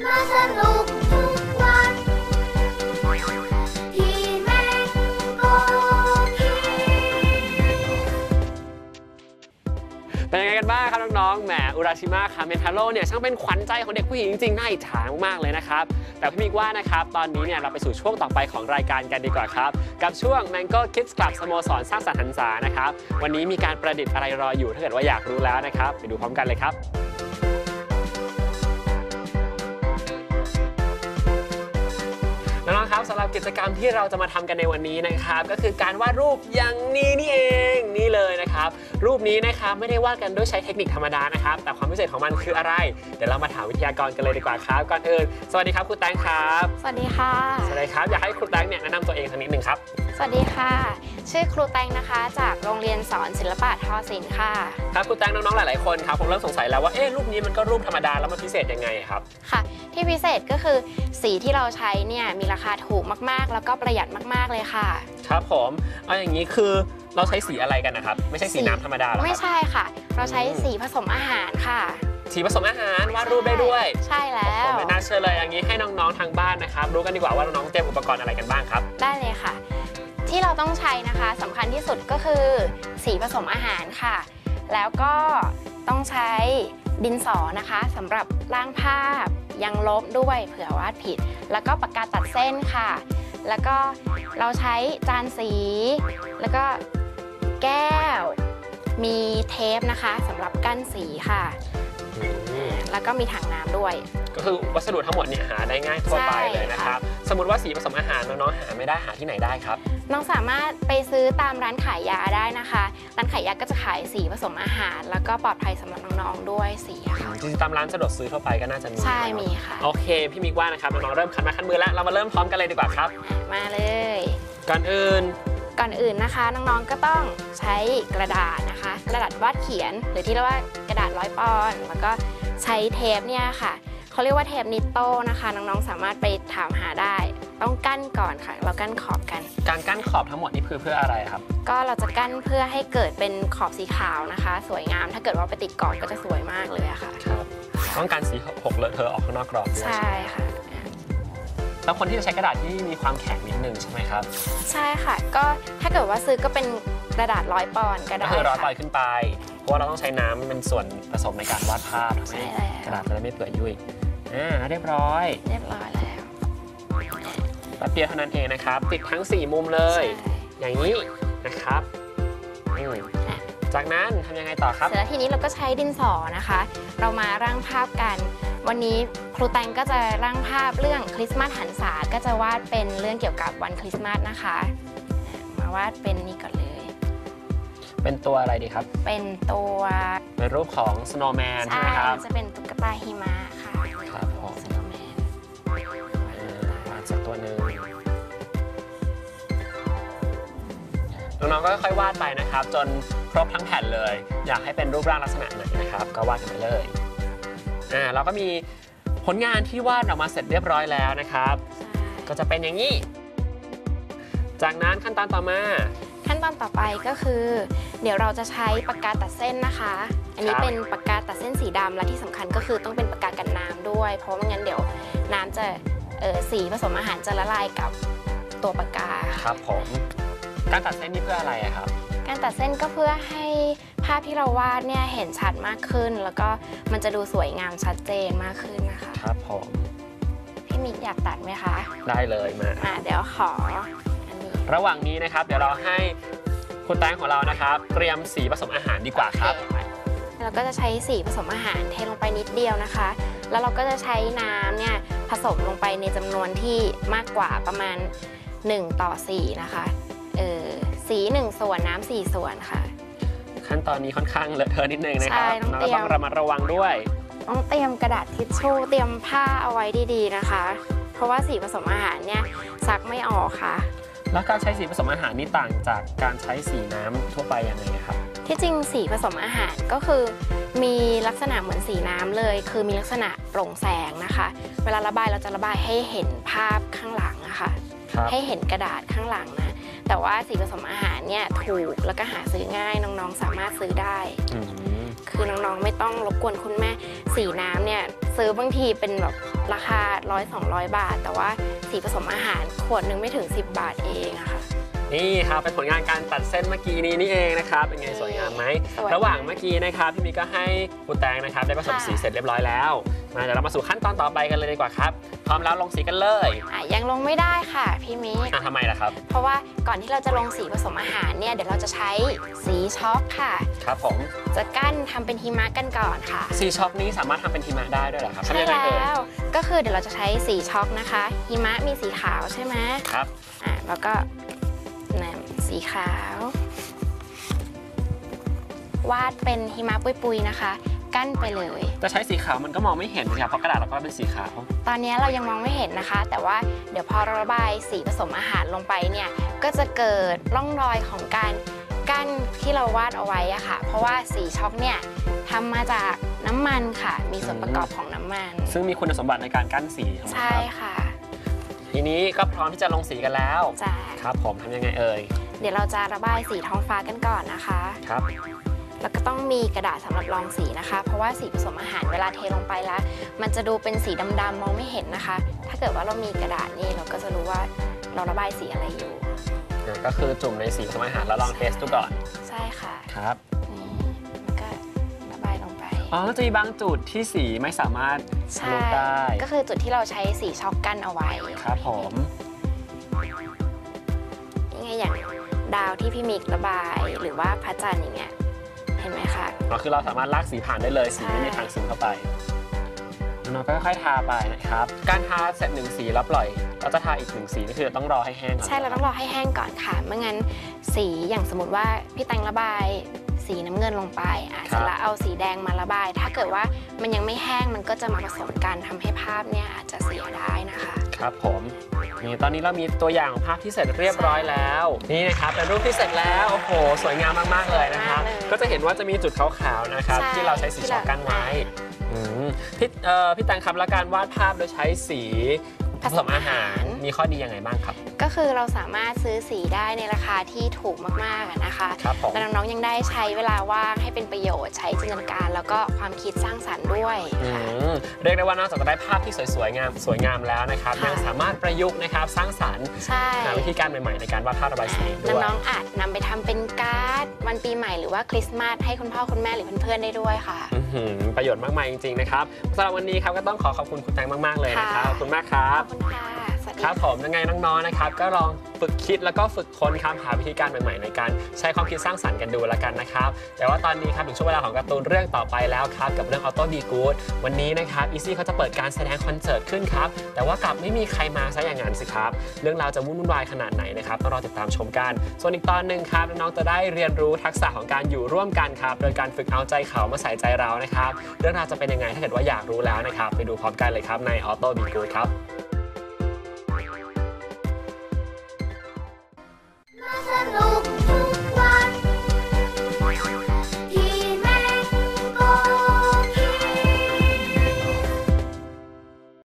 มาสนุกทุกวันที่แมงโกคิเป็นยังไงกันบ้างครับน้องๆ แหมอุราชิมะคาเมนทาโร่เนี่ยช่างเป็นขวัญใจของเด็กผู้หญิงจริงๆ น่าอิจฉามากๆ เลยนะครับ แต่พี่มิกว่านะครับ ตอนนี้เนี่ยเราไปสู่ช่วงต่อไปของรายการกันดีกว่าครับ กับช่วง Mango Kids Club สโมสรสร้างสรรค์หันษานะครับ วันนี้มีการประดิษฐ์อะไรรออยู่ถ้าเกิดว่าอยากรู้แล้วนะครับ ไปดูพร้อมกันเลยครับ องๆครับสำหรับกิจกรรมที่เราจะมาทำกันในวันนี้นะครับ ก็คือการวาดรูปอย่างนี้นี่เองนี่เลยนะครับ รูปนี้นะครับไม่ได้วาดกันด้วยใช้เทคนิคธรรมดานะครับ แต่ความพิเศษของมันคืออะไร เดี๋ยวเรามาถามวิทยากรกันเลยดีกว่าครับก่อนอื่นสวัสดีครับครูแตงครับ สวัสดีค่ะสวัสดีครับอยากให้ครูแตงเนี่ยแนะนำตัวเองสักนิดหนึ่งครับ สวัสดีค่ะ ชื่อครูแตงนะคะ จากโรงเรียนสอนศิลปะทอศิลป์ค่ะครับครูแตงน้องๆหลายๆคนครับผมเริ่มสงสัยแล้วว่าเอ๊ะรูปนี้มันก็รูปธรรมดาแล้วมันพิเศษยังไงครับค่ะ ที่พิเศษก็คือสีที่เราใช้เนี่ยมีราคาถูกมากๆ แล้วก็ประหยัดมากๆเลยค่ะ ครับผมเอาอย่างนี้คือเราใช้สีอะไรกันนะครับ ไม่ใช่สีน้ำธรรมดาหรอไม่ครับใช่ค่ะ เราใช้อืมสีผสมอาหารค่ะสีผสมอาหารวาดรูปได้ด้วย ใช่แล้ผมวไม่น่าเชื่อเลยอย่างนี้ให้น้องๆทางบ้านนะครับ รู้กันดีกว่าว่าน้องๆเตรียมอุปกรณ์อะไรกันบ้างครับ ได้เลยค่ะ ที่เราต้องใช้นะคะสำคัญที่สุดก็คือ สีผสมอาหารค่ะ แล้วก็ต้องใช้ดินสอนะคะสำหรับร่างภาพ ยังลบด้วยเผื่อวาดผิด แล้วก็ปากกาตัดเส้นค่ะ แล้วก็เราใช้จานสี แล้วก็แก้ว มีเทปนะคะสำหรับกั้นสีค่ะ แล้วก็มีถังน้ำด้วย ก็คือวัสดุทั้งหมดเนี่ยหาได้ง่ายทั่วไปใช่เลยนะครับ สมมติว่าสีผสมอาหารน้องๆหาไม่ได้หาที่ไหนได้ครับ น้องสามารถไปซื้อตามร้านขายยาได้นะคะ ร้านขายยาก็จะขายสีผสมอาหาร แล้วก็ปลอดภัยสำหรับน้องๆด้วยสีอะค่ะ จริงๆตามร้านสะดวกซื้อทั่วไปก็น่าจะมีใช่เนอะมีค่ะ โอเค พี่มิกว่านะครับน้องๆเริ่มคันมาคันมือแล้ว เรามาเริ่มพร้อมกันเลยดีกว่าครับ มาเลย ก่อนอื่น ก่อนอื่นนะคะ น้องๆก็ต้องใช้กระดาษนะคะ กระดาษวาดเขียน หรือที่เรียกว่ากระดาษร้อยปอนด์แล้วก็ใช้เทปเนี่ยค่ะเขาเรียกว่าเทปนิตโต้นะคะ น้องๆสามารถไปถามหาได้ ต้องกั้นก่อนค่ะ เรากั้นขอบกัน การกั้นขอบทั้งหมดนี่คือเพื่ออะไรครับ ก็เราจะกั้นเพื่อให้เกิดเป็นขอบสีขาวนะคะ สวยงาม ถ้าเกิดว่าไปติดกรอบก็จะสวยมากเลยอะค่ะครับต้องการสีหกเลอะเทอะออกข้างนอกกรอบด้วยใช่ค่ะ แล้วคนที่จะใช้กระดาษที่มีความแข็งนิดนึงใช่ไหมครับใช่ค่ะ ก็ถ้าเกิดว่าซื้อก็เป็นกระดาษร้อยปอนด์ก็ก็ได้คือร้อยปอนค่ะด์ขึ้นไป เพราะว่าเราต้องใช้น้ำเป็นส่วนผสมในการวาดภาพทำให้ใช่แล้วกระดาษจะได้ไม่เปื่อยยุ่ยอ่าเรียบร้อย เรียบร้อยแล้วแป๊บเดียวเท่านั้นเองนะครับ ติดทั้ง 4 มุมเลย อย่างนี้นะครับอืม จากนั้นทำยังไงต่อครับ เสร็จแล้วทีนี้เราก็ใช้ดินสอนะคะ เรามาร่างภาพกัน วันนี้ครูแตงก็จะร่างภาพเรื่องคริสต์มาสหันษาก็จะวาดเป็นเรื่องเกี่ยวกับวันคริสต์มาสนะคะ มาวาดเป็นนี่ก่อนเลย เป็นตัวอะไรดีครับ เป็นตัวเป็นรูปของ snowman ใช่ไหมครับจะเป็นตุ๊กตาหิมะค่ะครับผมสโนว์แมนอ่าวาดสักตัวหนึ่ง น้องๆก็ค่อยๆวาดไปนะครับ จนครบทั้งแผ่นเลย อยากให้เป็นรูปร่างลักษณะไหนนะครับ ก็วาดกันไปเลยอ่าเราก็มีผลงานที่วาดออกมาเสร็จเรียบร้อยแล้วนะครับ ก็จะเป็นอย่างนี้ จากนั้นขั้นตอนต่อมา ขั้นตอนต่อไปก็คือ เดี๋ยวเราจะใช้ปากกาตัดเส้นนะคะ อันนี้ครับ เป็นปากกาตัดเส้นสีดำและที่สำคัญก็คือต้องเป็นปากกากันน้ำด้วย เพราะไม่งั้นเดี๋ยวน้ำจะเอ่อสีผสมอาหารจะละลายกับตัวปากกาครับผม การตัดเส้นนี่เพื่ออะไรอะครับ การตัดเส้นก็เพื่อให้ภาพที่เราวาดเนี่ยเห็นชัดมากขึ้น แล้วก็มันจะดูสวยงามชัดเจนมากขึ้นนะคะครับผมพี่มิกอยากตัดไหมคะได้เลยมามาเดี๋ยวขออันนี้ระหว่างนี้นะครับ เดี๋ยวเราให้คุณแตงของเรานะครับ เตรียมสีผสมอาหารดีกว่าครับเราก็จะใช้สีผสมอาหารเทลงไปนิดเดียวนะคะ แล้วเราก็จะใช้น้ำเนี่ยผสมลงไปในจำนวนที่มากกว่าประมาณ 1 ต่อ 4 นะคะ เออสี 1 ส่วนน้ำ4ส่วนค่ะ ขั้นตอนนี้ค่อนข้างเลอะเทอะนิดนึงนะครับใช่ต้องเราเตรียมต้องระมัดระวังด้วย ต้องเตรียมกระดาษทิชชู่เตรียมผ้าเอาไว้ดีๆนะคะ เพราะว่าสีผสมอาหารเนี่ยซักไม่ออกค่ะ แล้วการใช้สีผสมอาหารนี่ต่างจากการใช้สีน้ำทั่วไปยังไงครับ ที่จริงสีผสมอาหารก็คือ มีลักษณะเหมือนสีน้ำเลย คือมีลักษณะโปร่งแสงนะคะ เวลาระบายเราจะระบายให้เห็นภาพข้างหลังอะค่ะครับ ให้เห็นกระดาษข้างหลังนะ แต่ว่าสีผสมอาหารเนี่ยถูกแล้วก็หาซื้อง่ายน้องๆ สามารถซื้อได้อืมคือน้องๆไม่ต้องรบกวนคุณแม่ สีน้ำเนี่ยซื้อบางทีเป็นแบบราคา100-200บาท แต่ว่าสีผสมอาหารขวดหนึงไม่ถึง 10 บาทเองอะค่ะนี่ครับเป็นผลงานการตัดเส้นเมื่อกี้นี้นี่เองนะครับเป็นไงสวยงามไหมสวยระหว่างเมื่อกี้นะครับพี่มีก็ให้คุณแตงนะครับได้ผสมค่ะสีเสร็จเรียบร้อยแล้ว มาเดี๋ยวเรามาสู่ขั้นตอนต่อไปกันเลยดีกว่าครับพร้อมแล้วลงสีกันเลยอะยังลงไม่ได้ค่ะพี่มิอะทำไมล่ะครับ เพราะว่าก่อนที่เราจะลงสีผสมอาหารเนี่ยเดี๋ยวเราจะใช้สีช็อกค่ะ ครับผมจะกั้นทำเป็นหิมะกันก่อนค่ะ สีช็อกนี้สามารถทำเป็นหิมะได้ด้วยเหรอครับใช่ทำยังไงเอ่ยแล้วก็คือเดี๋ยวเราจะใช้สีช็อกนะคะหิมะมีสีขาวใช่ไหมครับ อะแล้วก็นำสีขาว วาดเป็นหิมะปุยๆนะคะ กั้นไปเลยจะใช้สีขาวมันก็มองไม่เห็นครับเพราะกระดาษเราก็เป็นสีขาว ตอนนี้เรายังมองไม่เห็นนะคะ แต่ว่าเดี๋ยวพอเราระบายสีผสมอาหารลงไปเนี่ยก็จะเกิดร่องรอยของการกั้นที่เราวาดเอาไว้อะค่ะ เพราะว่าสีช็อกเนี่ยทำมาจากน้ำมันค่ะ มีส่วนประกอบของน้ำมัน ซึ่งมีคุณสมบัติในการกั้นสีถูกไหมใช่ครับค่ะ ทีนี้ก็พร้อมที่จะลงสีกันแล้วจ้ะครับผมทำยังไงเอ่ยเดี๋ยวเราจะระบายสีท้องฟ้ากันก่อนนะคะ ครับ แล้วก็ต้องมีกระดาษสำหรับรองสีนะคะ เพราะว่าสีผสมอาหารเวลาเทลงไปแล้ว มันจะดูเป็นสีดำๆมองไม่เห็นนะคะ ถ้าเกิดว่าเรามีกระดาษนี่เราก็จะรู้ว่าเราระบายสีอะไรอยู่อะก็คือจุ่มในสีผสมอาหารแล้วลองเทสดูก่อน ใช่ค่ะครับนี่แล้วก็ระบายลงไปอ๋อจะมีบางจุดที่สีไม่สามารถใช่ลงได้ก็คือจุดที่เราใช้สีช็อกกั้นเอาไว้ครับผมนี่ไงอย่างดาวที่พี่มิกระบายหรือว่าพระจันทร์อย่างเงี้ย เห็นไหมคะก็คือเราสามารถลากสีผ่านได้เลยสีไม่มีทางซึมเข้าไปน้องๆก็ค่อยๆทาไปนะครับ การทาเสร็จหนึ่งสีแล้วปล่อย เราจะทาอีกหนึ่งสีนี่คือต้องรอให้แห้งก่อนใช่เราต้องรอให้แห้งก่อนค่ะไม่งั้นสีอย่างสมมติว่าพี่แตงระบายสีน้ำเงินลงไปอะเสร็จแล้วเอาสีแดงมาระบาย ถ้าเกิดว่ามันยังไม่แห้งมันก็จะมาผสมกันทำให้ภาพเนี่ยอาจจะเสียได้นะคะ ครับผมนี่ตอนนี้เรามีตัวอย่างภาพที่เสร็จเรียบร้อยแล้ว นี่นะครับเป็นรูปที่เสร็จแล้วโอ้โหสวยงามมากๆเลยนะครับ มากเลยก็จะเห็นว่าจะมีจุดขาวๆนะครับ ใช่ ที่เราใช้สีช็อกกั้นไว้อืมพี่เอ่อพี่แตังครับแล้วการวาดภาพโดยใช้สีผสมอาหารมีข้อดียังไงบ้างครับ ก็คือเราสามารถซื้อสีได้ในราคาที่ถูกมากๆอะนะคะครับผมและน้องๆยังได้ใช้เวลาว่างให้เป็นประโยชน์ใช้จินตนาการ แล้วก็ความคิดสร้างสรรค์ด้วยอืค่ะ มเรียกได้ว่านอกจากจะได้ภาพที่สวยๆงามสวยงามแล้วนะครับค่ะ ยังสามารถประยุกต์นะครับสร้างสรรค์ใช่ หาวิธีการใหม่ๆในการวาดภาพระบายสีด้วย น้องๆอาจนำไปทำเป็นการ์ดวันปีใหม่หรือว่าคริสต์มาสให้คุณพ่อคุณแม่หรือเพื่อนๆได้ด้วยค่ะ อื้อหือประโยชน์มากมายจริงๆนะครับสำหรับวันนี้ครับก็ต้องขอขอบคุณคุณแตงมากๆเลยนะครับค่ะ ขอบคุณมากครัขบ อบคุณค่ะ ครับผมยังไงน้องๆนะครับ ก็ลองฝึกคิดแล้วก็ฝึกค้นครับหาวิธีการใหม่ๆในการใช้ความคิดสร้างสรรค์กันดูแล้วกันนะครับ แต่ว่าตอนนี้ครับถึงช่วงเวลาของการ์ตูนเรื่องต่อไปแล้วครับ กับเรื่อง Auto Be Good วันนี้นะครับอีซี่เขาจะเปิดการแสดงคอนเสิร์ตขึ้นครับ แต่ว่ากลับไม่มีใครมาซะอย่างนั้นสิครับ เรื่องราวจะวุ่นวายขนาดไหนนะครับต้องรอติดตามชมกัน ส่วนอีกตอนหนึ่งครับน้องๆจะได้เรียนรู้ทักษะของการอยู่ร่วมกันครับโดยการฝึกเอาใจเขามาใส่ใจเรานะครับ เรื่องราวจะเป็นยังไงถ้าเกิดว่าอยากรู้แล้วนะครับไปดูพร้อมกันเลยครับใน Auto Be Good ครับ